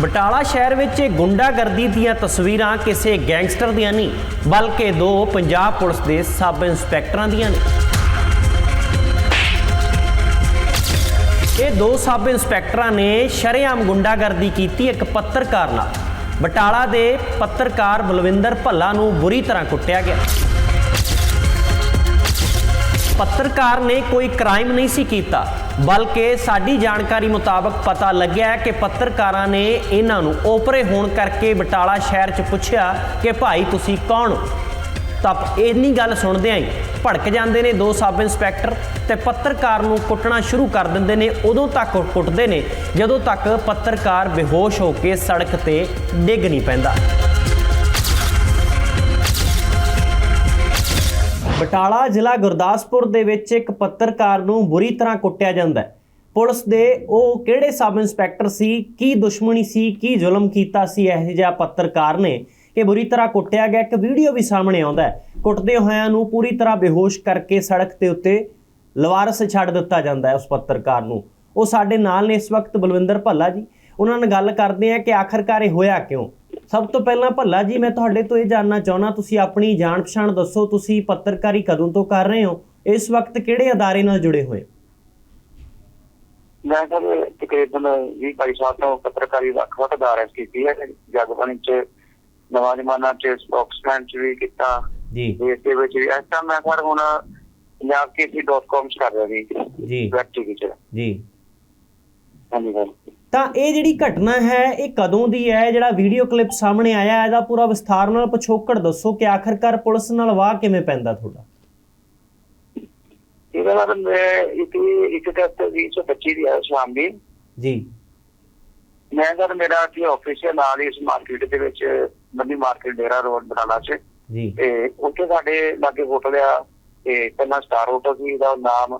ਬਟਾਲਾ ਸ਼ਹਿਰ ਵਿੱਚ ਗੁੰਡਾਗਰਦੀ ਦੀਆਂ ਤਸਵੀਰਾਂ ਕਿਸੇ ਗੈਂਗਸਟਰ ਦੀਆਂ ਨਹੀਂ, ਬਲਕਿ ਦੋ ਪੰਜਾਬ ਪੁਲਿਸ ਦੇ ਸਬ ਇੰਸਪੈਕਟਰਾਂ ਦੀਆਂ ਨੇ। ਇਹ ਦੋ ਸਬ ਇੰਸਪੈਕਟਰਾਂ ਨੇ ਸ਼ਰੇਆਮ ਗੁੰਡਾਗਰਦੀ ਕੀਤੀ ਇੱਕ ਪੱਤਰਕਾਰ ਨਾਲ। ਬਟਾਲਾ ਦੇ ਪੱਤਰਕਾਰ ਬਲਵਿੰਦਰ ਭੱਲਾ ਨੂੰ ਬੁਰੀ ਤਰ੍ਹਾਂ ਕੁੱਟਿਆ ਗਿਆ। ਪੱਤਰਕਾਰ ਨੇ ਕੋਈ ਕ੍ਰਾਈਮ ਨਹੀਂ ਸੀ ਕੀਤਾ, ਬਲਕਿ ਸਾਡੀ ਜਾਣਕਾਰੀ ਮੁਤਾਬਕ ਪਤਾ ਲੱਗਿਆ ਕਿ ਪੱਤਰਕਾਰਾਂ ਨੇ ਇਹਨਾਂ ਨੂੰ ਓਪਰੇ ਹੋਣ ਕਰਕੇ ਬਟਾਲਾ ਸ਼ਹਿਰ 'ਚ ਪੁੱਛਿਆ ਕਿ ਭਾਈ, ਤੁਸੀਂ ਕੌਣ ਹੋ? ਤਾਂ ਇੰਨੀ ਗੱਲ ਸੁਣਦਿਆਂ ਹੀ ਭੜਕ ਜਾਂਦੇ ਨੇ ਦੋ ਸਬ ਇੰਸਪੈਕਟਰ ਤੇ ਪੱਤਰਕਾਰ ਨੂੰ ਕੁੱਟਣਾ ਸ਼ੁਰੂ ਕਰ ਦਿੰਦੇ ਨੇ। ਉਦੋਂ ਤੱਕ ਉਹ ਕੁੱਟਦੇ ਨੇ, ਜਦੋਂ ਤੱਕ ਪੱਤਰਕਾਰ ਬੇਹੋਸ਼ ਹੋ ਕੇ ਸੜਕ ਤੇ ਡਿੱਗ ਨਹੀਂ ਪੈਂਦਾ। ਬਟਾਲਾ ਜ਼ਿਲ੍ਹਾ ਗੁਰਦਾਸਪੁਰ ਦੇ ਵਿੱਚ ਇੱਕ ਪੱਤਰਕਾਰ ਨੂੰ ਬੁਰੀ ਤਰ੍ਹਾਂ ਕੁੱਟਿਆ ਜਾਂਦਾ ਹੈ। ਪੁਲਿਸ ਦੇ ਉਹ ਕਿਹੜੇ ਸਬ ਇੰਸਪੈਕਟਰ ਸੀ, ਕੀ ਦੁਸ਼ਮਣੀ ਸੀ, ਕੀ ਜ਼ੁਲਮ ਕੀਤਾ ਸੀ, ਇਹ ਜਿਹਾ ਪੱਤਰਕਾਰ ਨੇ ਕਿ ਬੁਰੀ ਤਰ੍ਹਾਂ ਕੁੱਟਿਆ ਗਿਆ। ਇੱਕ ਵੀਡੀਓ ਵੀ ਸਾਹਮਣੇ ਆਉਂਦਾ ਹੈ। ਕੁੱਟਦੇ ਹੋਇਆਂ ਨੂੰ ਪੂਰੀ ਤਰ੍ਹਾਂ ਬੇਹੋਸ਼ ਕਰਕੇ ਸੜਕ ਦੇ ਉੱਤੇ ਲਵਾਰਸ ਛੱਡ ਦਿੱਤਾ ਜਾਂਦਾ ਹੈ ਉਸ ਪੱਤਰਕਾਰ ਨੂੰ। ਉਹ ਸਾਡੇ ਨਾਲ ਨੇ ਇਸ ਵਕਤ ਬਲਵਿੰਦਰ ਭੱਲਾ ਜੀ। ਉਹਨਾਂ ਨਾਲ ਗੱਲ ਕਰਦੇ ਆ ਕਿ ਆਖਰਕਾਰ ਇਹ ਹੋਇਆ ਕਿਉਂ? ਸਭ ਤੋਂ ਪਹਿਲਾਂ ਭੱਲਾ ਜੀ ਮੈਂ ਤੁਹਾਡੇ ਤੋਂ ਇਹ ਜਾਣਨਾ ਚਾਹੁੰਦਾ ਤੁਸੀਂ ਆਪਣੀ ਜਾਣ ਪਛਾਣ ਦੱਸੋ ਤੁਸੀਂ ਪੱਤਰਕਾਰੀ ਕਦੋਂ ਤੋਂ ਕਰ ਰਹੇ ਹੋ? ਇਸ ਵਕਤ ਕਿਹੜੇ ਅਦਾਰੇ ਨਾਲ ਜੁੜੇ ਹੋਏ? ਮੈਂ ਤਾਂ ਤਕਰੀਬਨ 20 22 ਸਾਲ ਤੋਂ ਪੱਤਰਕਾਰੀ ਵੱਖ ਵੱਖ ਅਦਾਰਿਆਂ 'ਚ ਕੀਤੀ ਹੈ। ਜਗਬਾਣੀ ਚ ਨਵਾਂ ਜ਼ਮਾਨਾ ਚ ਸਪੋਕਸਮੈਨ ਚ ਵੀ ਕੀਤਾ। ਜੀ। ਦੇ ਵਿੱਚ ਵੀ। ਇਸ ਮੈਂ ਸਰ ਹੁਣ ਪੰਜਾਬ ਕੇਸੀ.com ਚ ਕਰ ਰਿਹਾ ਜੀ। ਜੀ। ਵੈਬ ਟੀਵੀ ਚ। ਜੀ। ਹਾਂਜੀ ਸਰ। ਤਾਂ ਇਹ ਜਿਹੜੀ ਘਟਨਾ ਹੈ ਇਹ ਕਦੋਂ ਦੀ ਹੈ? ਜਿਹੜਾ ਵੀਡੀਓ ਕਲਿੱਪ ਸਾਹਮਣੇ ਆਇਆ ਇਹਦਾ ਪੂਰਾ ਵਿਸਥਾਰ ਨਾਲ ਪਿਛੋਕੜ ਦੱਸੋ ਕਿ ਆਖਰਕਾਰ ਪੁਲਿਸ ਨਾਲ ਵਾਹ ਕਿਵੇਂ ਪੈਂਦਾ ਤੁਹਾਡਾ? ਇਹਦਾ ਬਾਅਦ ਮੈਂ ਇੱਕ ਇੱਕ ਤੱਕ 2025 ਦੀ ਹੈ ਸ਼ਾਮ ਦੀ। ਜੀ। ਮੈਂ ਸਰ ਮੇਰਾ ਕੀ ਆਫਿਸ ਹੈ ਨਾਲ ਇਸ ਮਾਰਕੀਟ ਦੇ ਵਿੱਚ ਮੰਡੀ ਮਾਰਕੀਟ ਡੇਰਾ ਰੋਡ ਬਰਾਲਾ ਚ। ਜੀ। ਤੇ ਉੱਥੇ ਸਾਡੇ ਲਾਗੇ ਹੋਟਲ ਆ। ਤੇ ਪਹਿਲਾਂ ਸਟਾਰ ਹੋਟਲ ਸੀ ਦਾ ਨਾਮ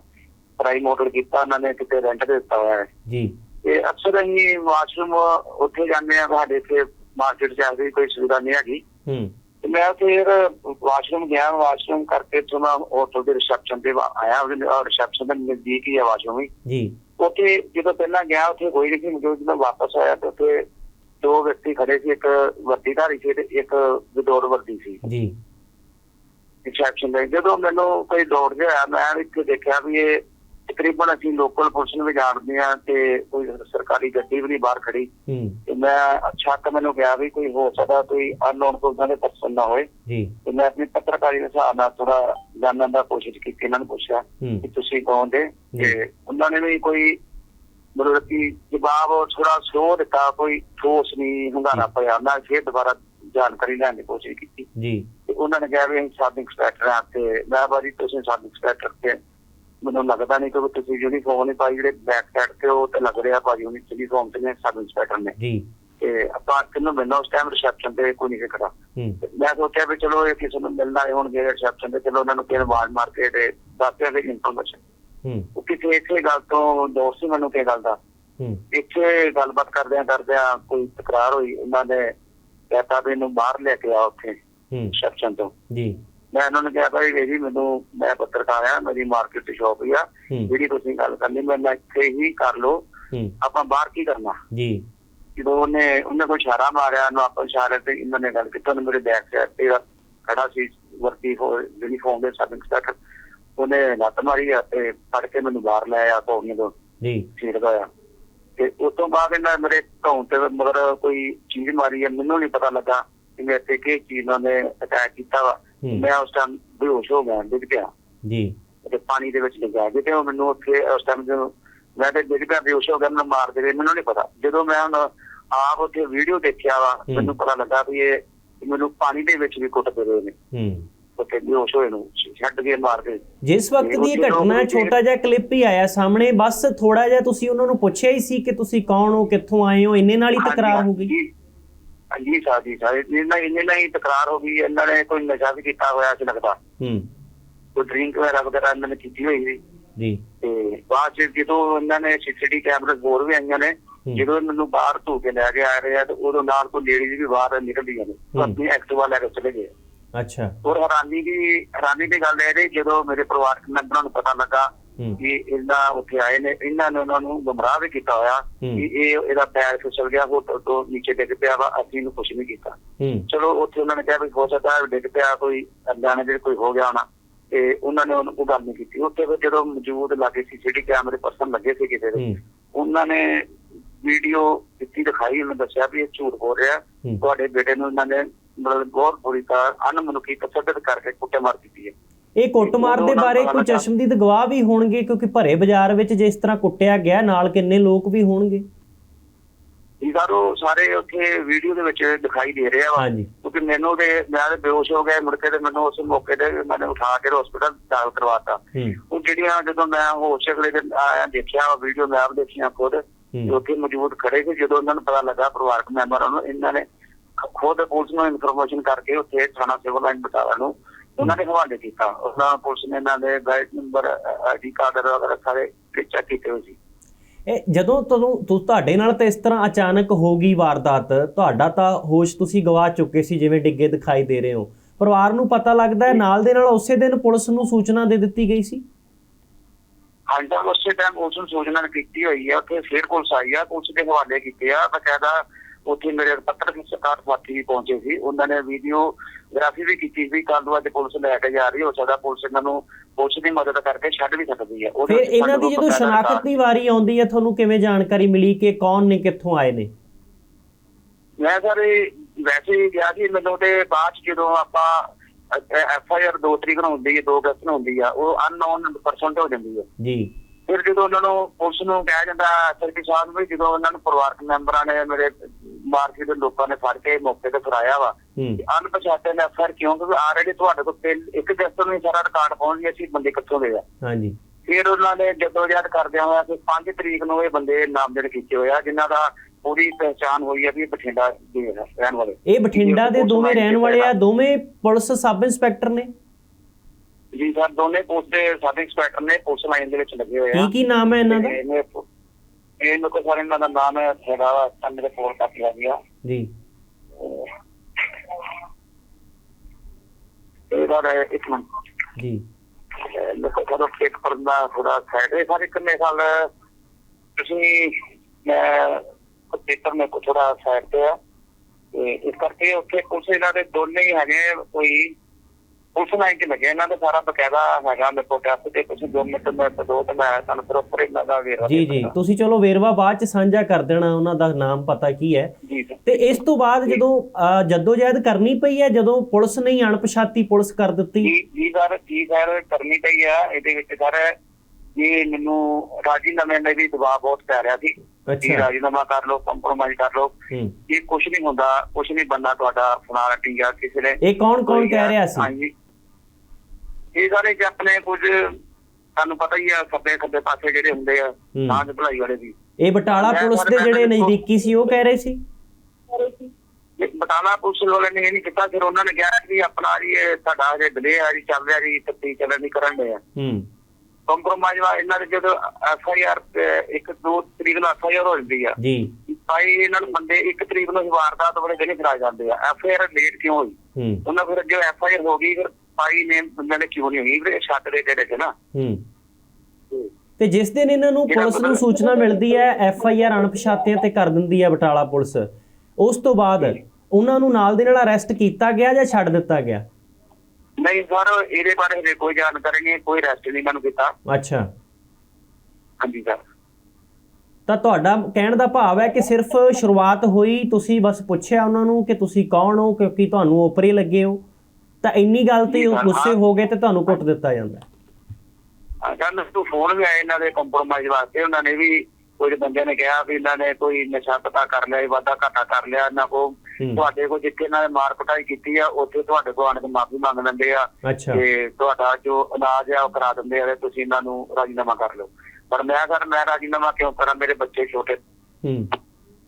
ਪ੍ਰਾਈਮ ਹੋਟਲ ਕੀਤਾ ਉਹਨਾਂ ਨੇ ਕਿਤੇ ਰੈਂਟ ਤੇ ਦਿੱਤਾ ਹੋਇਆ ਹੈ। ਜੀ। ਤੇ ਅਕਸਰ ਅਸੀਂ ਵਾਸ਼ਰੂਮ ਉੱਥੇ ਜਾਂਦੇ ਆ ਸਾਡੇ ਇੱਥੇ ਮਾਰਕੀਟ ਚ ਐਸੀ ਕੋਈ ਸੁਵਿਧਾ ਨਹੀਂ ਹੈਗੀ। ਹੂੰ। ਤੇ ਮੈਂ ਫਿਰ ਵਾਸ਼ਰੂਮ ਗਿਆ ਵਾਸ਼ਰੂਮ ਕਰਕੇ ਤੋਂ ਮੈਂ ਹੋਟਲ ਦੇ ਰਿਸੈਪਸ਼ਨ ਤੇ ਆਇਆ ਉਹਦੇ ਰਿਸੈਪਸ਼ਨ ਦੇ ਨਜ਼ਦੀਕ ਹੀ ਆ ਵਾਸ਼ਰੂਮ ਹੀ ਜੀ। ਉੱਥੇ ਜਦੋਂ ਪਹਿਲਾਂ ਗਿਆ ਉੱਥੇ ਕੋਈ ਨਹੀਂ ਸੀ ਜਦੋਂ ਵਾਪਸ ਆਇਆ ਤੇ ਉੱਥੇ ਦੋ ਵਿਅਕਤੀ ਖੜੇ ਸੀ ਇੱਕ ਵਰਦੀਧਾਰੀ ਸੀ ਤੇ ਇੱਕ ਵਿਦੌਰ ਵਰਦੀ ਸੀ। ਜੀ। ਰਿਸੈਪਸ਼ਨ ਦੇ ਜਦੋਂ ਮੈਨੂੰ ਕੋਈ ਦੌੜ ਗਿਆ ਹੋਇਆ, ਮੈਂ ਇੱਥੇ ਦੇਖਿਆ ਵੀ ਇਹ ਤਕਰੀਬਨ ਅਸੀਂ ਲੋਕਲ ਪੁਲਿਸ ਨੂੰ ਵੀ ਜਾਣਦੇ ਆ ਤੇ ਕੋਈ ਸਰਕਾਰੀ ਗੱਡੀ ਵੀ ਨਹੀਂ ਬਾਹਰ ਖੜੀ। ਤੇ ਮੈਂ ਸ਼ੱਕ ਮੈਨੂੰ ਗਿਆ ਵੀ ਕੋਈ ਹੋ ਸਕਦਾ ਕੋਈ ਅਨਨੋਨ ਪੁਲਿਸਾਂ ਦੇ ਪਰਸਨ ਨਾ ਹੋਏ। ਜੀ। ਤੇ ਮੈਂ ਆਪਣੀ ਪੱਤਰਕਾਰੀ ਦੇ ਹਿਸਾਬ ਨਾਲ ਥੋੜਾ ਜਾਣਨ ਦਾ ਕੋਸ਼ਿਸ਼ ਕੀਤੀ ਇਹਨਾਂ ਨੂੰ ਪੁੱਛਿਆ ਕਿ ਤੁਸੀਂ ਕੌਣ ਦੇ ਤੇ ਉਹਨਾਂ ਨੇ ਵੀ ਕੋਈ ਮਤਲਬ ਕਿ ਜਵਾਬ ਥੋੜਾ ਸਲੋ ਦਿੱਤਾ ਕੋਈ ਠੋਸ ਨਹੀਂ ਹੰਗਾਰਾ ਪਿਆ। ਮੈਂ ਫਿਰ ਦੁਬਾਰਾ ਜਾਣਕਾਰੀ ਲੈਣ ਦੀ ਕੋਸ਼ਿਸ਼ ਕੀਤੀ। ਜੀ। ਤੇ ਉਹਨਾਂ ਨੇ ਕਿਹਾ ਵੀ ਅਸੀਂ ਸਬ ਇੰਸਪੈਕਟਰ ਆ ਤੇ ਮੈਂ ਬਾਰੀ ਤੁਸੀਂ ਸਬ ਇੰਸਪੈਕਟਰ ਤੇ ਮੈਨੂੰ ਲੱਗਦਾ ਨਹੀਂ ਕਿ ਤੁਸੀਂ ਯੂਨੀਫਾਰਮ ਨਹੀਂ ਪਾਈ ਜਿਹੜੇ ਬੈਕ ਸਾਈਡ ਤੇ ਉਹ ਤੇ ਲੱਗ ਰਿਹਾ ਭਾਜੀ ਉਹਨੇ ਯੂਨੀਫਾਰਮ ਤੇ ਨੇ ਸਬ ਇੰਸਪੈਕਟਰ ਨੇ। ਜੀ। ਤੇ ਆਪਾਂ ਕਿੰਨੂੰ ਮਿਲਣਾ ਉਸ ਟਾਈਮ ਰਿਸੈਪਸ਼ਨ ਤੇ ਕੋਈ ਨਹੀਂ ਖੜਾ ਮੈਂ ਸੋਚਿਆ ਵੀ ਚਲੋ ਇਹ ਕਿਸੇ ਨੂੰ ਮਿਲਣਾ ਹੈ ਹੋਣਗੇ ਰਿਸੈਪਸ਼ਨ ਤੇ ਚਲੋ ਉਹਨਾਂ ਨੂੰ ਕਿਹਨ ਆਵਾਜ਼ ਮਾਰ ਕੇ ਤੇ ਦੱਸਿਆ ਇਨਫੋਰਮੇਸ਼ਨ ਹੂੰ। ਉਹ ਕਿਤੇ ਇੱਥੇ ਗੱਲ ਤੋਂ ਦੋਸਤ ਸੀ ਮੈਨੂੰ ਕੀ ਗੱਲ ਦਾ। ਹੂੰ। ਇੱਥੇ ਗੱਲਬਾਤ ਕਰਦਿਆਂ ਕਰਦਿਆਂ ਕੋਈ ਤਕਰਾਰ ਹੋਈ ਉਹਨਾਂ ਨੇ ਕਹਤਾ ਵੀ ਇਹਨੂੰ ਬਾਹਰ ਲੈ ਕੇ ਆ ਉੱਥੇ ਹੂੰ। ਰਿਸੈਪਸ਼ਨ ਤੋਂ। ਜੀ। ਮੈਂ ਉਹਨਾਂ ਨੂੰ ਕਿਹਾ ਭਾਈ ਜੀ ਮੈਨੂੰ ਮੈਂ ਪੱਤਰਕਾਰ ਆ ਮੇਰੀ ਮਾਰਕੀਟ ਦੀ ਸ਼ਾਪ ਹੀ ਆ। ਜਿਹੜੀ ਤੁਸੀਂ ਗੱਲ ਕਰਨੀ ਮੈਂ ਇੱਥੇ ਹੀ ਕਰ ਲਓ। ਆਪਾਂ ਬਾਹਰ ਕੀ ਕਰਨਾ? ਜੀ। ਜਦੋਂ ਉਹਨੇ ਉਹਨੇ ਕੋਈ ਇਸ਼ਾਰਾ ਮਾਰਿਆ ਨੂੰ ਆਪਾਂ ਇਸ਼ਾਰੇ ਤੇ ਇਹਨਾਂ ਨੇ ਗੱਲ ਕੀਤੀ ਉਹਨੇ ਮੇਰੇ ਬੈਕ ਸਾਈਡ ਤੇ ਖੜਾ ਸੀ ਵਰਤੀ ਹੋ ਯੂਨੀਫਾਰਮ ਦੇ ਸਬ ਇੰਸਪੈਕਟਰ ਉਹਨੇ ਲੱਤ ਮਾਰੀ ਆ ਤੇ ਫੜ ਕੇ ਮੈਨੂੰ ਬਾਹਰ ਲੈ ਆਇਆ ਪੌੜੀਆਂ ਤੋਂ ਜੀ। ਛੇੜਦਾ ਆ ਤੇ ਉਸ ਤੋਂ ਬਾਅਦ ਇਹਨਾਂ ਮੇਰੇ ਧੌਣ ਤੇ ਮਗਰ ਕੋਈ ਚੀਜ਼ ਮਾਰੀ ਹੈ ਮੈਨੂੰ ਨਹੀਂ ਪਤਾ ਲੱਗਾ ਕਿ ਮੇਰੇ ਤੇ ਕਿਹ ਚੀਜ਼ ਨੇ ਅਟੈਕ ਕੀਤਾ ਵਾ। ਮੈਂ ਉਸ ਟਾਈਮ ਬੇਹੋਸ਼ ਹੋ ਗਿਆ ਡਿੱਗ ਪਿਆ। ਜੀ। ਤੇ ਪਾਣੀ ਦੇ ਵਿੱਚ ਡਿੱਗਾ ਤੇ ਉਹ ਮੈਨੂੰ ਉੱਥੇ ਉਸ ਟਾਈਮ ਜਦੋਂ ਮੈਂ ਤੇ ਡਿੱਗ ਪਿਆ ਬੇਹੋਸ਼ ਹੋ ਗਿਆ ਮੈਨੂੰ ਮਾਰ ਦੇਵੇ ਮੈਨੂੰ ਨਹੀਂ ਪਤਾ। ਜਦੋਂ ਮੈਂ ਆਪ ਉੱਥੇ ਵੀਡੀਓ ਦੇਖਿਆ ਵਾ। ਮੈਨੂੰ ਪਤਾ ਲੱਗਾ ਵੀ ਇਹ ਮੈਨੂੰ ਪਾਣੀ ਦੇ ਵਿੱਚ ਵੀ ਕੁੱਟਦੇ ਰਹੇ ਨੇ। ਹੂੰ। ਉੱਥੇ ਬੇਹੋਸ਼ ਹੋਏ ਨੂੰ ਛੱਡ ਕੇ ਮਾਰ ਕੇ। ਜਿਸ ਵਕਤ ਦੀ ਇਹ ਘਟਨਾ ਛੋਟਾ ਜਿਹਾ ਕਲਿੱਪ ਹੀ ਆਇਆ ਸਾਹਮਣੇ ਬਸ ਥੋੜਾ ਜਿਹਾ ਤੁਸੀਂ ਉਹਨਾਂ ਨੂੰ ਪੁੱਛਿਆ ਹੀ ਸੀ ਕਿ ਤੁਸੀਂ ਕੌਣ ਹੋ ਕਿੱਥੋਂ ਆਏ ਹੋ ਇੰਨੇ ਨਾਲ ਹੀ ਤਕਰਾਰ ਹੋ ਗਈ? ਹਾਂਜੀ ਸਾਡੀ ਸਾਰੇ ਇਹਨਾਂ ਇਹਨਾਂ ਹੀ ਤਕਰਾਰ ਹੋ ਗਈ ਇਹਨਾਂ ਨੇ ਕੋਈ ਨਸ਼ਾ ਵੀ ਕੀਤਾ ਹੋਇਆ ਸੀ ਲੱਗਦਾ। ਹੂੰ। ਕੋਈ ਡਰਿੰਕ ਵਗੈਰਾ ਵਗੈਰਾ ਇਹਨਾਂ ਨੇ ਕੀਤੀ ਹੋਈ ਸੀ। ਜੀ। ਤੇ ਬਾਅਦ ਚ ਜਦੋਂ ਇਹਨਾਂ ਨੇ ਸੀਸੀਟੀ ਕੈਮਰੇ ਹੋਰ ਵੀ ਆਈਆਂ ਨੇ। ਜਦੋਂ ਮੈਨੂੰ ਬਾਹਰ ਧੂ ਕੇ ਲੈ ਕੇ ਆ ਰਹੇ ਆ ਤੇ ਉਦੋਂ ਨਾਲ ਕੋਈ ਲੇਡੀਜ਼ ਵੀ ਬਾਹਰ ਨਿਕਲਦੀਆਂ ਨੇ। ਆਪਣੀ ਐਕਟਿਵਾ ਲੈ ਕੇ ਚਲੇ ਗਏ। ਅੱਛਾ। ਔਰ ਹੈਰਾਨੀ ਦੀ ਹੈਰਾਨੀ ਦੀ ਗੱਲ ਇਹ ਹੈ ਕਿ ਜਦੋਂ ਮੇਰੇ ਪਰਿਵਾਰਕ ਮੈਂਬਰਾਂ ਨੂੰ ਪਤਾ ਲੱਗਾ ਕਿ ਇਹਨਾਂ ਉੱਥੇ ਆਏ ਨੇ ਇਹਨਾਂ ਨੇ ਉਹਨਾਂ ਨੂੰ ਗੁੰਮਰਾਹ ਵੀ ਕੀਤਾ ਹੋਇਆ ਹੂੰ। ਕਿ ਇਹ ਇਹਦਾ ਪੈਰ ਫਿਸਲ ਗਿਆ ਹੋਟਲ ਤੋਂ ਨੀਚੇ ਡਿੱਗ ਪਿਆ ਵਾ ਅਸੀਂ ਨੂੰ ਕੁਝ ਨਹੀਂ ਕੀਤਾ। ਹੂੰ। ਚਲੋ ਉੱਥੇ ਉਹਨਾਂ ਨੇ ਕਿਹਾ ਵੀ ਹੋ ਸਕਦਾ ਹੈ ਡਿੱਗ ਪਿਆ ਕੋਈ ਅਣਜਾਣੇ ਜਿਹੜੇ ਕੋਈ ਹੋ ਗਿਆ ਹੋਣਾ ਤੇ ਉਹਨਾਂ ਨੇ ਉਹਨੂੰ ਉਹ ਗੱਲ ਨਹੀਂ ਕੀਤੀ। ਉੱਥੇ ਫਿਰ ਜਦੋਂ ਮੌਜੂਦ ਲੱਗੇ ਸੀ ਸਿਟੀ ਕੈਮਰੇ ਪਰਸਨ ਲੱਗੇ ਸੀ ਕਿਤੇ ਦੇ ਹੂੰ। ਉਹਨਾਂ ਨੇ ਵੀਡੀਓ ਦਿੱਤੀ ਦਿਖਾਈ ਉਹਨੇ ਦੱਸਿਆ ਵੀ ਇਹ ਝੂਠ ਬੋਲ ਰਿਹਾ। ਹੂੰ। ਤੁਹਾਡੇ ਬੇਟੇ ਨੂੰ ਇਹਨਾਂ ਨੇ ਮਤਲਬ ਬਹੁਤ ਬੁਰੀ ਤਰ੍ਹਾਂ ਅਨਮਨੁੱਖੀ ਤਸੱਦਦ ਕਰਕੇ ਕੁੱਟੇ ਮਾਰ ਦਿੱਤੀ ਹੈ। ਇਹ ਕੁੱਟਮਾਰ ਦੇ ਬਾਰੇ ਕੋਈ ਚਸ਼ਮਦੀਦ ਗਵਾਹ ਵੀ ਹੋਣਗੇ ਕਿਉਂਕਿ ਭਰੇ ਬਾਜ਼ਾਰ ਵਿੱਚ ਜਿਸ ਤਰ੍ਹਾਂ ਕੁੱਟਿਆ ਗਿਆ ਨਾਲ ਕਿੰਨੇ ਲੋਕ ਵੀ ਹੋਣਗੇ? ਇਹ ਸਾਰੋ ਸਾਰੇ ਉੱਥੇ ਵੀਡੀਓ ਦੇ ਵਿੱਚ ਦਿਖਾਈ ਦੇ ਰਿਹਾ ਵਾ। ਕਿਉਂਕਿ ਮੈਨੂੰ ਤੇ ਮੈਂ ਬੇਹੋਸ਼ ਹੋ ਗਿਆ ਮੁੜ ਕੇ ਤੇ ਮੈਨੂੰ ਉਸ ਮੌਕੇ ਤੇ ਮੈਨੂੰ ਉਠਾ ਕੇ ਹਸਪੀਟਲ ਦਾਖਲ ਕਰਵਾਤਾ। ਉਹ ਜਿਹੜੀਆਂ ਜਦੋਂ ਮੈਂ ਹੋਸ਼ ਅਗਲੇ ਦਿਨ ਆਇਆ ਦੇਖਿਆ ਵੀਡੀਓ ਮੈਂ ਆਪ ਦੇਖੀਆਂ ਖੁਦ ਉੱਥੇ ਮੌਜੂਦ ਖੜੇ ਸੀ। ਜਦੋਂ ਉਹਨਾਂ ਨੂੰ ਪਤਾ ਲੱਗਾ ਪਰਿਵਾਰਕ ਮੈਂਬਰਾਂ ਨੂੰ ਇਹਨਾਂ ਨੇ ਖੁਦ ਪੁਲਿਸ ਨੂੰ ਇਨਫੋਰਮੇਸ਼ਨ ਕਰਕੇ ਉੱਥੇ ਥਾਣਾ ਸਿਵਲ ਲਾਈਨ ਬਟਾਲਾ ਨੂੰ ਉਹਨਾਂ ਨੇ ਹਵਾਲੇ ਕੀਤਾ। ਉਹਨਾਂ ਪੁਲਿਸ ਨੇ ਇਹਨਾਂ ਦੇ ਗਾਈਡ ਨੰਬਰ ਆਈਡੀ ਕਾਰਡ ਵਗੈਰਾ ਸਾਰੇ ਚੈੱਕ ਕੀਤੇ ਹੋਏ ਸੀ। ਇਹ ਜਦੋਂ ਤੁਹਾਨੂੰ ਤੁਹਾਡੇ ਨਾਲ ਤਾਂ ਇਸ ਤਰ੍ਹਾਂ ਅਚਾਨਕ ਹੋ ਗਈ ਵਾਰਦਾਤ ਤੁਹਾਡਾ ਤਾਂ ਹੋਸ਼ ਤੁਸੀਂ ਗਵਾ ਚੁੱਕੇ ਸੀ ਜਿਵੇਂ ਡਿੱਗੇ ਦਿਖਾਈ ਦੇ ਰਹੇ ਹੋ। ਪਰਿਵਾਰ ਨੂੰ ਪਤਾ ਲੱਗਦਾ ਹੈ ਨਾਲ ਦੇ ਨਾਲ ਉਸੇ ਦਿਨ ਪੁਲਿਸ ਨੂੰ ਸੂਚਨਾ ਦੇ ਦਿੱਤੀ ਗਈ ਸੀ? ਹਾਂਜੀ ਉਸੇ ਟਾਈਮ ਪੁਲਿਸ ਨੂੰ ਸੂਚਨਾ ਕੀਤੀ ਹੋਈ ਹੈ ਉੱਥੇ ਫਿਰ ਪੁਲਿਸ ਆਈ ਆ ਪੁਲਿਸ ਦੇ ਹਵਾਲੇ ਕੀਤੇ ਆ ਬਕਾਇਦਾ ਉੱਥੇ ਮੇਰੇ ਪੱਤਰ ਸਰਕਾਰ ਸਾਥੀ ਵੀ ਪਹੁੰਚੇ ਸੀ। ਉਹਨਾਂ ਨੇ ਵੀਡੀਓ ਗ੍ਰਾਫੀ ਵੀ ਕੀਤੀ ਸੀ। ਕੱਲ ਨੂੰ ਅੱਜ ਪੁਲਿਸ ਲੈ ਕੇ ਜਾ ਰਹੀ ਹੋ। ਸਕਦਾ ਪੁਲਿਸ ਇਹਨਾਂ ਨੂੰ ਪੁਲਿਸ ਦੀ ਮਦਦ ਕਰਕੇ ਛੱਡ ਵੀ ਸਕਦੀ ਹੈ। ਉਹਦੇ ਫਿਰ ਇਹਨਾਂ ਦੀ ਜਦੋਂ ਸ਼ਨਾਖਤ ਦੀ ਵਾਰੀ ਆਉਂਦੀ ਹੈ ਤੁਹਾਨੂੰ ਕਿਵੇਂ ਜਾਣਕਾਰੀ ਮਿਲੀ ਕਿ ਕੌਣ ਨੇ ਕਿੱਥੋਂ ਆਏ ਨੇ? ਮੈਂ ਸਰ ਵੈਸੇ ਹੀ ਗਿਆ ਸੀ ਮੈਨੂੰ ਤੇ ਬਾਅਦ ਜਦੋਂ ਆਪਾਂ ਐਫ ਆਈ ਆਰ 2 ਤਰੀਕ ਨੂੰ ਹੁੰਦੀ ਹੈ 2 ਅਗਸਤ ਨੂੰ ਹੁੰਦੀ ਆ ਉਹ ਅਨਨੋਨ ਪਰਸੈਂਟ ਹੋ ਜਾਂਦੀ ਹੈ। ਜੀ। ਫਿਰ ਜਦੋਂ ਉਹਨਾਂ ਨੂੰ ਪੁਲਿਸ ਨੂੰ ਕਿਹਾ ਜਾਂਦਾ ਸਰਕੀ ਸਾਹਿਬ ਵੀ ਜਦੋਂ ਉਹਨਾਂ ਨੂੰ ਪਰਿਵਾਰਕ ਮੈਂਬਰਾਂ ਨੇ ਮੇਰੇ ਮਾਰਕੀਟ ਦੇ ਲੋਕਾਂ ਨੇ ਫੜ ਕੇ ਮੌਕੇ ਤੇ ਫੜਾਇਆ ਵਾ ਅਣਪਛਾਤੇ ਨੇ ਅਫਸਰ ਕਿਉਂ? ਕਿਉਂਕਿ ਆਲਰੇਡੀ ਤੁਹਾਡੇ ਕੋਲ ਇੱਕ ਅਗਸਤ ਨੂੰ ਹੀ ਸਾਰਾ ਰਿਕਾਰਡ ਪਹੁੰਚ ਗਿਆ ਸੀ ਬੰਦੇ ਕਿੱਥੋਂ ਦੇ ਆ। ਹਾਂਜੀ। ਫਿਰ ਉਹਨਾਂ ਨੇ ਜਦੋਜਹਿਦ ਕਰਦਿਆਂ ਹੋਇਆ ਕਿ 5 ਤਰੀਕ ਨੂੰ ਇਹ ਬੰਦੇ ਨਾਮਜ਼ਦ ਕੀਤੇ ਹੋਇਆ ਜਿਨ੍ਹਾਂ ਦਾ ਪੂਰੀ ਪਹਿਚਾਣ ਹੋਈ ਹੈ ਵੀ ਬਠਿੰਡਾ ਦੇ ਰਹਿਣ ਵਾਲੇ। ਇਹ ਬਠਿੰਡਾ ਦੇ ਦੋਵੇਂ ਰਹਿਣ ਵਾਲੇ ਆ ਦੋਵੇਂ ਪੁਲਿਸ ਸਬ ਇੰਸਪੈਕਟਰ ਨੇ। ਜੀ ਸਰ ਦੋਨੇ ਪੋਸਟ ਦੇ ਸਬ ਇੰਸਪੈਕਟਰ ਨੇ ਪੁਲਿਸ ਲਾਈਨ ਦੇ ਵਿੱਚ ਲੱਗੇ ਹੋਏ ਆ। ਕੀ ਕੀ ਨਾਮ ਹੈ ਇਹਨਾਂ ਦਾ? ਤੇ ਇਹਨੇ- ਇਹ ਮੇਰੇ ਕੋਲ ਸਾਰੇ ਇਹਨਾਂ ਦਾ ਨਾਮ ਹੈ ਹੈਗਾ ਵਾ ਤਾਂ ਮੇਰੇ ਕੋਲ ਕਾਪੀ ਆ ਗਿਆ। ਜੀ। ਇਹਦਾ ਹੈ ਇੱਕ ਮਿੰਟ। ਜੀ। ਲੋਕਾਂ ਦਾ ਚੈੱਕ ਕਰਨ ਦਾ ਥੋੜਾ ਸਾਈਡ ਇਹ ਸਾਰੇ ਕਿੰਨੇ ਸਾਲ ਤੁਸੀਂ ਮੈਂ ਪੇਪਰ ਮੇ ਕੋ ਥੋੜਾ ਸਾਈਡ ਤੇ ਆ। ਤੇ ਇਸ ਕਰਕੇ ਉੱਥੇ ਪੁਲਿਸ ਇਹਨਾਂ ਦੇ ਦੋਨੇ ਹੀ ਹੈਗੇ ਕੋਈ ਪੁਲਿਸ ਲਾਈਨ ਚ ਲੱਗੇ ਇਹਨਾਂ ਦਾ ਸਾਰਾ ਬਕਾਇਦਾ ਹੈਗਾ ਮੇਰੇ ਕੋਲ ਟੈਸਟ ਤੇ ਕੁਝ ਦੋ ਮਿੰਟ ਮੈਂ ਦੋ ਤੇ ਮੈਂ ਤੁਹਾਨੂੰ ਪ੍ਰੋਪਰ ਇਹਨਾਂ ਦਾ ਵੇਰਵਾ ਜੀ ਜੀ। ਤੁਸੀਂ ਚਲੋ ਵੇਰਵਾ ਬਾਅਦ ਚ ਸਾਂਝਾ ਕਰ ਦੇਣਾ ਉਹਨਾਂ ਦਾ ਨਾਮ ਪਤਾ ਕੀ ਹੈ। ਤੇ ਇਸ ਤੋਂ ਬਾਅਦ ਜਦੋਂ ਜੱਦੋਜਹਿਦ ਕਰਨੀ ਪਈ ਹੈ ਜਦੋਂ ਪੁਲਿਸ ਨਹੀਂ ਅਣਪਛਾਤੀ ਪੁਲਿਸ ਕਰ ਦਿੱਤੀ? ਜੀ ਜੀ ਸਰ ਜੀ ਸਰ ਕਰਨੀ ਪਈ ਆ ਇਹਦੇ ਵਿੱਚ ਸਰ ਇਹ ਮੈਨੂੰ ਰਾਜੀਨਾਮੇ ਦਾ ਵੀ ਦਬਾਅ ਬਹੁਤ ਪੈ ਰਿਹਾ ਸੀ। ਕਿ ਰਾਜੀਨਾਮਾ ਕਰ ਲਓ ਕੰਪਰੋਮਾਈਜ਼ ਕਰ ਲਓ। ਇਹ ਕੁਝ ਨਹੀਂ ਹੁੰਦਾ ਕੁਝ ਨਹੀਂ ਬੰਦਾ ਤੁਹਾਡਾ ਫਨਾਲਿਟੀ ਜਾਂ ਕਿਸੇ ਨੇ ਇਹ ਕੌਣ ਕੌਣ ਕਹਿ ਰਿਹਾ ਸੀ? ਹਾਂਜੀ। ਇਹ ਸਾਰੇ ਕਿ ਆਪਣੇ ਕੁਝ ਤੁਹਾਨੂੰ ਪਤਾ ਹੀ ਆ ਖੱਬੇ ਖੱਬੇ ਪਾਸੇ ਜਿਹੜੇ ਹੁੰਦੇ ਆ। ਸਾਂਝ ਭਲਾਈ ਵਾਲੇ ਵੀ। ਇਹ ਬਟਾਲਾ ਪੁਲਿਸ ਦੇ ਜਿਹੜੇ ਦੇਖੋ- ਨਜ਼ਦੀਕੀ ਸੀ ਉਹ ਕਹਿ ਰਹੇ ਸੀ? ਬਟਾਲਾ ਪੁਲਿਸ ਵਾਲੇ ਨੇ ਇਹ ਨਹੀਂ ਕੀਤਾ ਫਿਰ ਉਹਨਾਂ ਨੇ ਕਿਹਾ ਕਿ ਆਪਣਾ ਜੀ ਇਹ ਤੁਹਾਡਾ ਹਜੇ ਡਿਲੇ ਆ ਜੀ ਚੱਲ ਰਿਹਾ ਜੀ ਤੱਤੀ ਚੱਲਣ ਨਹੀਂ ਕਰਨ ਦੇ ਆ। ਹੂੰ। ਕੰਪਰੋਮਾਈਜ਼ ਵਾ ਇਹਨਾਂ ਦੇ ਜਦੋਂ ਐਫ ਆਈ ਆਰ ਇੱਕ ਦੋ ਤਰੀਕ ਨੂੰ ਐਫ ਆਈ ਆਰ ਹੋ ਜਾਂਦੀ ਆ। ਜੀ। ਭਾਈ ਇਹਨਾਂ ਨੂੰ ਬੰਦੇ ਇੱਕ ਤਰੀਕ ਨੂੰ ਵਾਰਦਾਤ ਵਾਲੇ ਹੀ ਫੜਾ ਜਾਂਦੇ ਆ। ਐਫ ਆਈ ਆਰ ਲੇਟ ਕਿਉਂ ਹੋਈ? ਉਹਨਾਂ ਫਿਰ ਜੋ ਐਫ ਆਈ ਆਰ ਹੋ ਗਈ ਫਿਰ ਭਾਈ ਨੇ ਬੰਦੇ ਨੇ ਕਿਉਂ ਨਹੀਂ ਹੋਈ? ਫਿਰ ਛੱਡ ਦੇ ਜਿਹੜੇ ਨਾ। ਤੇ ਜਿਸ ਦਿਨ ਇਹਨਾਂ ਨੂੰ ਜਿਹੜਾ ਪੁਲਿਸ ਨੂੰ ਸੂਚਨਾ ਮਿਲਦੀ ਹੈ ਐਫ ਆਈ ਆਰ ਅਣਪਛਾਤਿਆਂ ਤੇ ਕਰ ਦਿੰਦੀ ਹੈ ਬਟਾਲਾ ਪੁਲਿਸ। ਉਸ ਤੋਂ ਬਾਅਦ ਉਹਨਾਂ ਨੂੰ ਨਾਲ ਦੇ ਨਾਲ ਅਰੈਸਟ ਕੀਤਾ ਗਿਆ ਜਾਂ ਛੱਡ ਦਿੱਤਾ ਗਿਆ? ਨਹੀਂ ਸਰ ਇਹਦੇ ਬਾਰੇ ਹਜੇ ਕੋਈ ਜਾਣਕਾਰੀ ਨਹੀਂ ਕੋਈ ਰੈਸਟ ਨਹੀਂ ਮੈਨੂੰ ਕੀਤਾ ਅੱਛਾ ਹਾਂਜੀ ਸਰ ਤਾਂ ਤੁਹਾਡਾ ਕਹਿਣ ਦਾ ਭਾਵ ਹੈ ਕਿ ਸਿਰਫ ਸ਼ੁਰੂਆਤ ਹੋਈ ਤੁਸੀਂ ਬਸ ਪੁੱਛਿਆ ਉਹਨਾਂ ਨੂੰ ਕਿ ਤੁਸੀਂ ਕੌਣ ਹੋ ਕਿਉਂਕਿ ਤੁਹਾਨੂੰ ਓਪਰੇ ਲੱਗੇ ਹੋ ਤਾਂ ਇੰਨੀ ਗੱਲ ਤੇ ਉਹ ਗੁੱਸੇ ਹਾਂ। ਗਏ ਤੇ ਤੁਹਾਨੂੰ ਕੁੱਟ ਦਿੱਤਾ ਜਾਂਦਾ ਹੈ। ਅਗਰ ਤੋਂ ਫੋਨ ਵੀ ਆਏ ਇਹਨਾਂ ਦੇ ਕੰਪਰੋਮਾਈਜ਼ ਵਾਸਤੇ ਉਹਨਾਂ ਨੇ ਵੀ ਕੁਝ ਬੰਦਿਆਂ ਨੇ ਕਿਹਾ ਵੀ ਇਹਨਾਂ ਨੇ ਕੋਈ ਨਸ਼ਾ ਪਤਾ ਕਰ ਲਿਆ ਵਾਦਾ ਘਾਟਾ ਕਰ ਲਿਆ ਇਹਨਾਂ ਕੋ। ਤੁਹਾਡੇ ਕੋਲ ਜਿੱਥੇ ਇਹਨਾਂ ਨੇ ਮਾਰ ਕੁਟਾਈ ਕੀਤੀ ਆ ਉੱਥੇ ਤੁਹਾਡੇ ਕੋਲ ਆਣ ਕੇ ਮਾਫੀ ਮੰਗ ਲੈਂਦੇ ਆ ਤੇ ਤੁਹਾਡਾ ਜੋ ਇਲਾਜ ਆ ਉਹ ਕਰਾ ਦਿੰਦੇ ਆ ਤੁਸੀਂ ਇਹਨਾਂ ਨੂੰ ਰਾਜੀਨਾਮਾ ਕਰ ਲਓ। ਪਰ ਮੈਂ ਸਰ ਮੈਂ ਰਾਜੀਨਾਮਾ ਕਿਉਂ ਕਰਾਂ? ਮੇਰੇ ਬੱਚੇ ਛੋਟੇ ਹੂੰ।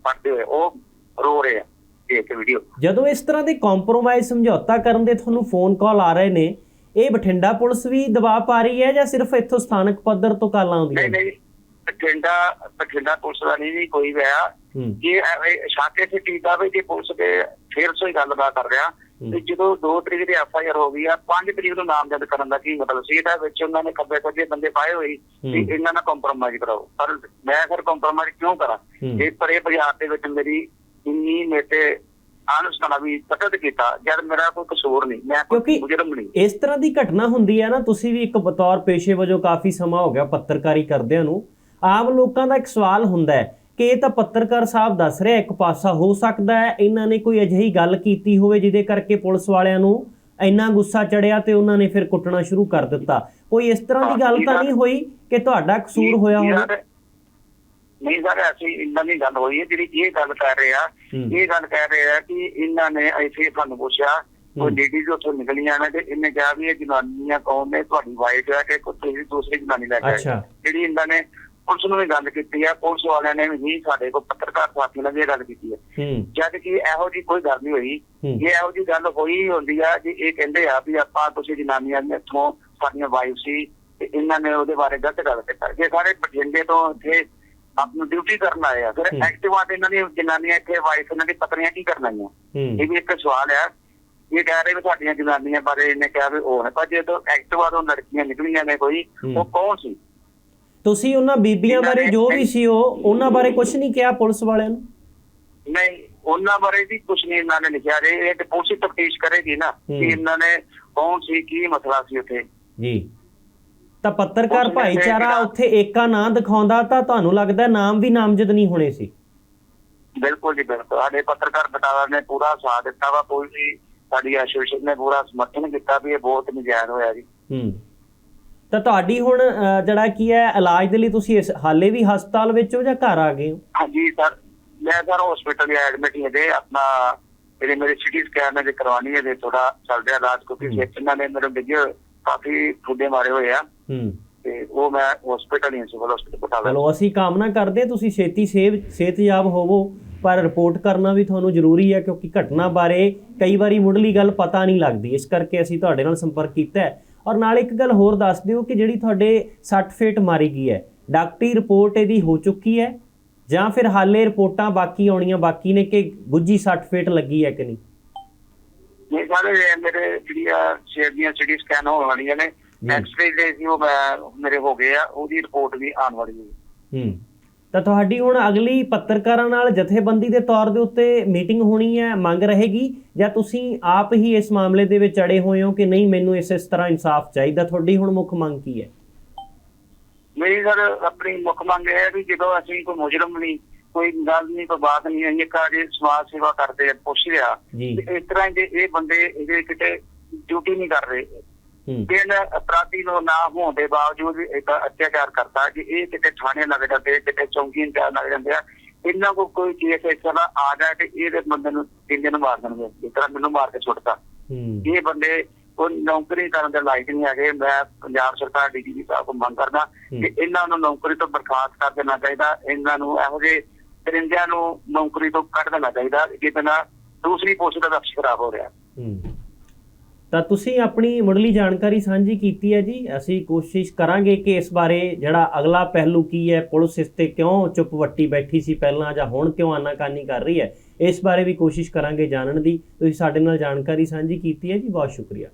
ਪੜਦੇ ਹੋਏ ਉਹ ਰੋ ਰਹੇ ਆ ਦੇਖ ਕੇ ਵੀਡੀਓ। ਜਦੋਂ ਇਸ ਤਰ੍ਹਾਂ ਦੇ ਕੰਪਰੋਮਾਈਜ਼ ਸਮਝੌਤਾ ਕਰਨ ਦੇ ਤੁਹਾਨੂੰ ਫੋਨ ਕਾਲ ਆ ਰਹੇ ਨੇ ਇਹ ਬਠਿੰਡਾ ਪੁਲਿਸ ਵੀ ਦਬਾਅ ਪਾ ਰਹੀ ਹੈ ਜਾਂ ਸਿਰਫ ਇੱਥੋਂ ਸਥਾਨਕ ਪੱਧਰ ਤੋਂ ਕਾਲਾਂ ਆਉਂਦੀਆਂ ਨਹੀਂ? ਨਹੀਂ। ਬਠਿੰਡਾ ਬਠਿੰਡਾ ਪੁਲਿਸ ਦਾ ਨਹੀਂ ਕੋਈ ਵਿਆ ਇਹ ਐਵੇਂ ਸ਼ਾਕੇ ਸੇ ਟੀਕਾ ਵੀ ਜੇ ਪੁਲਿਸ ਦੇ ਫੇਰ ਸੋਈ ਗੱਲਬਾਤ ਕਰ ਰਿਹਾ। ਤੇ ਜਦੋਂ 2 ਤਰੀਕ ਦੀ ਐਫ ਆਈ ਆਰ ਹੋ ਗਈ ਆ 5 ਤਰੀਕ ਨੂੰ ਨਾਮਜ਼ਦ ਕਰਨ ਦਾ ਕੀ ਮਤਲਬ ਸੀ? ਇਹਦਾ ਵਿੱਚ ਉਹਨਾਂ ਨੇ ਖੱਬੇ ਸੱਜੇ ਬੰਦੇ ਪਾਏ ਹੋਏ ਵੀ। ਇਹਨਾਂ ਨਾਲ ਕੰਪਰੋਮਾਈਜ਼ ਕਰਾਓ। ਪਰ ਮੈਂ ਫਿਰ ਕੰਪਰੋਮਾਈਜ਼ ਕਿਉਂ ਕਰਾਂ? ਹੂੰ। ਜੇ ਪਰੇ ਬਾਜ਼ਾਰ ਦੇ ਵਿੱਚ ਮੇਰੀ ਇੰਨੀ ਮੇਤੇ ਅਨਸਤਾਨਾ ਵੀ ਕਤਲ ਕੀਤਾ ਜਦ ਮੇਰਾ ਕੋਈ ਕਸੂਰ ਨਹੀਂ। ਮੈਂ ਕੋਈ ਮੁਜਰਮ ਨਹੀਂ। ਇਸ ਤਰ੍ਹਾਂ ਦੀ ਘਟਨਾ ਹੁੰਦੀ ਹੈ ਨਾ ਤੁਸੀਂ ਵੀ ਇੱਕ ਬਤੌਰ ਪੇਸ਼ੇ ਵਜੋਂ ਕਾਫੀ ਸਮਾਂ ਹੋ ਗਿਆ ਪੱਤਰਕਾਰੀ ਕਰਦਿਆਂ ਨੂੰ। ਆਮ ਲੋਕਾਂ ਦਾ ਇੱਕ ਸਵਾਲ ਹੁੰਦਾ ਹੈ ਕਿ ਇਹ ਤਾਂ ਪੱਤਰਕਾਰ ਸਾਹਿਬ ਦੱਸ ਰਿਹਾ ਇੱਕ ਪਾਸਾ ਹੋ ਸਕਦਾ ਹੈ ਇਹਨਾਂ ਨੇ ਕੋਈ ਅਜਿਹੀ ਗੱਲ ਕੀਤੀ ਹੋਵੇ ਜਿਹਦੇ ਕਰਕੇ ਪੁਲਿਸ ਵਾਲਿਆਂ ਨੂੰ ਇੰਨਾ ਗੁੱਸਾ ਚੜਿਆ ਤੇ ਉਹਨਾਂ ਨੇ ਫਿਰ ਕੁੱਟਣਾ ਸ਼ੁਰੂ ਕਰ ਦਿੱਤਾ ਕੋਈ ਇਸ ਤਰ੍ਹਾਂ ਦੀ ਗੱਲ ਤਾਂ ਨਹੀਂ ਹੋਈ ਕਿ ਤੁਹਾਡਾ ਕਸੂਰ ਹੋਇਆ ਹੋਵੇ ਨਹੀਂ ਸਰ ਅਸੀਂ ਇੰਨਾ ਨਹੀਂ ਗੱਲ ਹੋਈ ਹੈ ਜਿਹੜੀ ਇਹ ਗੱਲ ਕਰ ਰਹੇ ਆ। ਇਹ ਗੱਲ ਕਹਿ ਰਹੇ ਆ ਕਿ ਇਹਨਾਂ ਨੇ ਐਸੇ ਤੁਹਾਨੂੰ ਪੁੱਛਿਆ ਕੋਈ ਹੂੰ। ਲੇਡੀਜ਼ ਉੱਥੋਂ ਨਿਕਲੀਆਂ ਨੇ ਤੇ ਇਹਨੇ ਕਿਹਾ ਵੀ ਇਹ ਜਨਾਨੀਆਂ ਕੌਣ ਨੇ ਤੁਹਾਡੀ ਵਾਈਫ ਹੈ ਕਿ ਕੋਈ ਦੂਸਰੀ ਜਨਾਨੀ ਲੈ ਕੇ। ਜਿਹੜੀ ਇਹਨਾਂ ਨੇ ਪੁਲਿਸ ਨੂੰ ਵੀ ਗੱਲ ਕੀਤੀ ਆ ਪੁਲਿਸ ਵਾਲਿਆਂ ਨੇ ਵੀ ਸਾਡੇ ਕੋਲ ਪੱਤਰਕਾਰ ਸਾਥੀ ਨਾਲ ਵੀ ਇਹ ਗੱਲ ਕੀਤੀ ਹੈ। ਜਦ ਕਿ ਇਹੋ ਜੀ ਕੋਈ ਗੱਲ ਨਹੀਂ ਹੋਈ। ਹੂੰ। ਜੇ ਇਹੋ ਜੀ ਗੱਲ ਹੋਈ ਹੁੰਦੀ ਆ ਜੇ ਇਹ ਕਹਿੰਦੇ ਆ ਵੀ ਆਪਾਂ ਤੁਸੀਂ ਜਨਾਨੀਆਂ ਨੇ ਇੱਥੋਂ ਸਾਡੀਆਂ ਵਾਈਫ ਸੀ ਤੇ ਇਹਨਾਂ ਨੇ ਉਹਦੇ ਬਾਰੇ ਗਲਤ ਗੱਲ ਕੀਤਾ। ਜੇ ਸਾਰੇ ਬਠਿੰਡੇ ਤੋਂ ਇੱਥੇ ਆਪ ਨੂੰ ਡਿਊਟੀ ਕਰਨ ਆਏ ਆ ਫਿਰ। ਐਕਟਿਵਾ ਤੇ ਇਹਨਾਂ ਦੀ ਜਨਾਨੀਆਂ ਇੱਥੇ ਵਾਈਫ ਇਹਨਾਂ ਦੀ ਪਤਨੀਆਂ ਕੀ ਕਰਨ ਆਈਆਂ? ਇਹ ਵੀ ਇੱਕ ਸਵਾਲ ਆ। ਇਹ ਕਹਿ ਰਹੇ ਵੀ ਸਾਡੀਆਂ ਜਨਾਨੀਆਂ ਬਾਰੇ ਇਹਨੇ ਕਿਹਾ ਵੀ ਉਹ ਹੈ ਪਰ ਜੇ ਤੋਂ ਐਕਟਿਵਾ ਤੋਂ ਲੜਕੀਆਂ ਨਿਕਲੀਆਂ ਨੇ ਕੋਈ। ਉਹ ਕੌਣ ਸੀ? ਤੁਸੀਂ ਉਹਨਾਂ ਬੀਬੀਆਂ ਬਾਰੇ ਜੋ ਵੀ ਸੀ ਉਹ ਉਹਨਾਂ ਬਾਰੇ ਕੁਝ ਨਹੀਂ ਕਿਹਾ ਪੁਲਿਸ ਵਾਲਿਆਂ ਨੂੰ? ਨਹੀਂ ਉਹਨਾਂ ਬਾਰੇ ਵੀ ਕੁਝ ਨਹੀਂ ਇਹਨਾਂ ਨੇ ਲਿਖਿਆ। ਜੇ ਇਹ ਤੇ ਪੁਲਿਸ ਤਫਤੀਸ਼ ਕਰੇਗੀ ਨਾ। ਕਿ ਇਹਨਾਂ ਨੇ ਕੌਣ ਸੀ ਕੀ ਮਸਲਾ ਸੀ ਉੱਥੇ। ਜੀ। ਤਾਂ ਪੱਤਰਕਾਰ ਭਾਈਚਾਰਾ ਉੱਥੇ ਏਕਾ ਨਾਂ ਦਿਖਾਉਂਦਾ ਤਾਂ ਤੁਹਾਨੂੰ ਲੱਗਦਾ ਨਾਮ ਵੀ ਨਾਮਜ਼ਦ ਨਹੀਂ ਹੋਣੇ ਸੀ? ਬਿਲਕੁਲ ਜੀ ਬਿਲਕੁਲ। ਸਾਡੇ ਪੱਤਰਕਾਰ ਬਟਾਲਾ ਨੇ ਪੂਰਾ ਸਾਥ ਦਿੱਤਾ ਵਾ ਕੋਈ ਵੀ ਸਾਡੀ ਐਸੋਸੀਏਸ਼ਨ ਨੇ ਪੂਰਾ ਸਮਰਥਨ ਕੀਤਾ ਵੀ ਇਹ ਬਹੁਤ ਨਜਾਇਜ਼ ਹੋਇਆ ਜੀ। ਹੂੰ। ਤਾਂ ਤੁਹਾਡੀ ਹੁਣ ਜਿਹੜਾ ਕੀ ਹੈ ਇਲਾਜ ਦੇ ਲਈ ਤੁਸੀਂ ਇਸ ਹਾਲੇ ਵੀ ਹਸਪਤਾਲ ਵਿੱਚ ਹੋ ਜਾਂ ਘਰ ਆ ਗਏ ਹੋ? ਹਾਂਜੀ ਸਰ ਮੈਂ ਸਰ ਹਸਪੀਟਲ ਐਡਮਿਟ ਹੀ ਦੇ ਆਪਣਾ ਜਿਹੜੇ ਮੇਰੇ ਸਿਟੀ ਸਕੈਨ ਨੇ ਕਰਵਾਉਣੀ ਹੈ ਜੇ ਥੋੜਾ ਚੱਲ ਰਿਹਾ ਇਲਾਜ ਕਿਉਂਕਿ ਇਹਨਾਂ ਨੇ ਮੇਰੇ ਡਿੱਗੇ ਕਾਫੀ ਫੁੱਡੇ ਮਾਰੇ ਹੋਏ ਆ। ਹੂੰ। ਤੇ ਉਹ ਮੈਂ ਹਸਪੀਟਲ ਹੀ ਸਿਵਲ ਹਸਪੀਟਲ ਬਟਾਲਾ ਚਲੋ ਅਸੀਂ ਕਾਮਨਾ ਕਰਦੇ ਹਾਂ ਤੁਸੀਂ ਛੇਤੀ ਸੇਵ ਸਿਹਤਯਾਬ ਹੋਵੋ ਪਰ ਰਿਪੋਰਟ ਕਰਨਾ ਵੀ ਤੁਹਾਨੂੰ ਜ਼ਰੂਰੀ ਹੈ ਕਿਉਂਕਿ ਘਟਨਾ ਬਾਰੇ ਕਈ ਵਾਰੀ ਮੁੱਢਲੀ ਗੱਲ ਪਤਾ ਨਹੀਂ ਲੱਗਦੀ। ਇਸ ਕਰਕੇ ਅਸੀਂ ਤੁਹਾਡੇ ਨਾਲ ਸੰਪਰਕ ਕੀਤਾ ਹੈ। ਔਰ ਨਾਲ ਇੱਕ ਗੱਲ ਹੋਰ ਦੱਸ ਦਿਓ ਕਿ ਜਿਹੜੀ ਤੁਹਾਡੇ ਸੱਟ ਫੇਟ ਮਾਰੀ ਗਈ ਹੈ ਡਾਕਟਰੀ ਰਿਪੋਰਟ ਇਹਦੀ ਹੋ ਚੁੱਕੀ ਹੈ ਜਾਂ ਫਿਰ ਹਾਲੇ ਰਿਪੋਰਟਾਂ ਬਾਕੀ ਆਉਣੀਆਂ ਬਾਕੀ ਨੇ ਕਿ ਗੁੱਜੀ ਸੱਟ ਫੇਟ ਲੱਗੀ ਹੈ ਕਿ ਨਹੀਂ? ਨਹੀਂ ਸਾਰੇ ਮੇਰੇ ਜਿਹੜੀ ਆ ਸ਼ੇਰ ਦੀਆਂ ਸਿਟੀ ਸਕੈਨ ਹੋਣ ਵਾਲੀਆਂ ਨੇ ਜੀ। ਐਕਸ-ਰੇ ਦੇ ਮੈਂ ਮੇਰੇ ਹੋ ਗਏ ਆ ਉਹਦੀ ਰਿਪੋਰਟ ਵੀ ਆਉਣ ਵਾਲੀ ਹੈ। ਹੂੰ। ਤਾਂ ਤੁਹਾਡੀ ਹੁਣ ਅਗਲੀ ਪੱਤਰਕਾਰਾਂ ਨਾਲ ਜਥੇਬੰਦੀ ਦੇ ਤੌਰ ਦੇ ਉੱਤੇ ਮੀਟਿੰਗ ਹੋਣੀ ਹੈ ਮੰਗ ਰਹੇਗੀ? ਜਾਂ ਤੁਸੀਂ ਆਪ ਹੀ ਇਸ ਮਾਮਲੇ ਦੇ ਵਿੱਚ ਅੜੇ ਹੋਏ ਹੋ ਕਿ ਨਹੀਂ ਮੈਨੂੰ ਇਸ ਇਸ ਤਰ੍ਹਾਂ ਇਨਸਾਫ ਚਾਹੀਦਾ? ਤੁਹਾਡੀ ਹੁਣ ਮੁੱਖ ਮੰਗ ਕੀ ਹੈ? ਮੇਰੀ ਸਰ ਆਪਣੀ ਮੁੱਖ ਮੰਗ ਇਹ ਹੈ ਵੀ ਜਦੋਂ ਅਸੀਂ ਕੋਈ ਮੁਜਰਮ ਨਹੀਂ ਕੋਈ ਗੱਲ ਨਹੀਂ ਕੋਈ ਬਾਤ ਨਹੀਂ ਹੈ ਇਹ ਕਾਰੇ ਸਮਾਜ ਸੇਵਾ ਕਰਦੇ ਆ ਪੁੱਛ ਰਿਹਾ ਇਸ ਤਰ੍ਹਾਂ ਜੇ ਇਹ ਬੰਦੇ ਇਹਦੇ ਕਿਤੇ ਡਿਊਟੀ ਨਹੀਂ ਕਰ ਰਹੇ ਦਿਨ ਅਪਰਾਧੀ ਨੂੰ ਨਾ ਹੋਣ ਦੇ ਬਾਵਜੂਦ ਇੱਕ ਅਤਿਆਚਾਰ ਕਰਦਾ ਜੇ ਇਹ ਕਿਤੇ ਥਾਣੇ ਲੱਗ ਜਾਂਦੇ ਕਿਤੇ ਚੌਂਕੀ ਇੰਚਾਰਜ ਲੱਗ ਜਾਂਦੇ ਆ ਇਹਨਾਂ ਕੋ ਕੋਈ ਕੇਸ ਇਸ ਤਰ੍ਹਾਂ ਆ ਜਾਏ ਤੇ ਇਹਦੇ ਬੰਦੇ ਨੂੰ ਤਿੰਨ ਦਿਨ ਮਾਰ ਦੇਣਗੇ ਇਸ ਤਰ੍ਹਾਂ ਮੈਨੂੰ ਮਾਰ ਕੇ ਛੁੱਟਦਾ ਇਹ ਬੰਦੇ ਕੋਈ ਨੌਕਰੀ ਕਰਨ ਦੇ ਲਾਇਕ ਨਹੀਂ ਹੈਗੇ ਮੈਂ ਪੰਜਾਬ ਸਰਕਾਰ ਡੀਜੀਪੀ ਸਾਹਿਬ ਤੋਂ ਮੰਗ ਕਰਦਾ ਕਿ ਇਹਨਾਂ ਨੂੰ ਨੌਕਰੀ ਤੋਂ ਬਰਖਾਸਤ ਕਰ ਦੇਣਾ ਚਾਹੀਦਾ ਇਹਨਾਂ ਨੂੰ ਇਹੋ ਜਿਹੇ ਦਰਿੰਦਿਆਂ ਨੂੰ ਨੌਕਰੀ ਤੋਂ ਕੱਢ ਦੇਣਾ ਚਾਹੀਦਾ ਜਿਹਦੇ ਨਾਲ ਦੂਸਰੀ ਪੋਸਟ ਦਾ ਰਕਸ਼ ਖਰਾਬ ਹੋ ਰਿਹਾ। ਹੂੰ। ਤਾਂ ਤੁਸੀਂ ਆਪਣੀ ਮੁੱਢਲੀ ਜਾਣਕਾਰੀ ਸਾਂਝੀ ਕੀਤੀ ਹੈ ਜੀ। ਅਸੀਂ ਕੋਸ਼ਿਸ਼ ਕਰਾਂਗੇ ਕਿ ਇਸ ਬਾਰੇ ਜਿਹੜਾ ਅਗਲਾ ਪਹਿਲੂ ਕੀ ਹੈ, ਪੁਲਿਸ ਇਸ ਤੇ ਕਿਉਂ ਚੁੱਪ ਵੱਟੀ ਬੈਠੀ ਸੀ ਪਹਿਲਾਂ ਜਾਂ ਹੁਣ ਕਿਉਂ ਆਨਾਕਾਨੀ ਕਰ ਰਹੀ ਹੈ, ਇਸ ਬਾਰੇ ਵੀ ਕੋਸ਼ਿਸ਼ ਕਰਾਂਗੇ ਜਾਣਨ ਦੀ। ਤੁਸੀਂ ਸਾਡੇ ਨਾਲ ਜਾਣਕਾਰੀ ਸਾਂਝੀ ਕੀਤੀ ਹੈ ਜੀ। ਬਹੁਤ ਸ਼ੁਕਰੀਆ।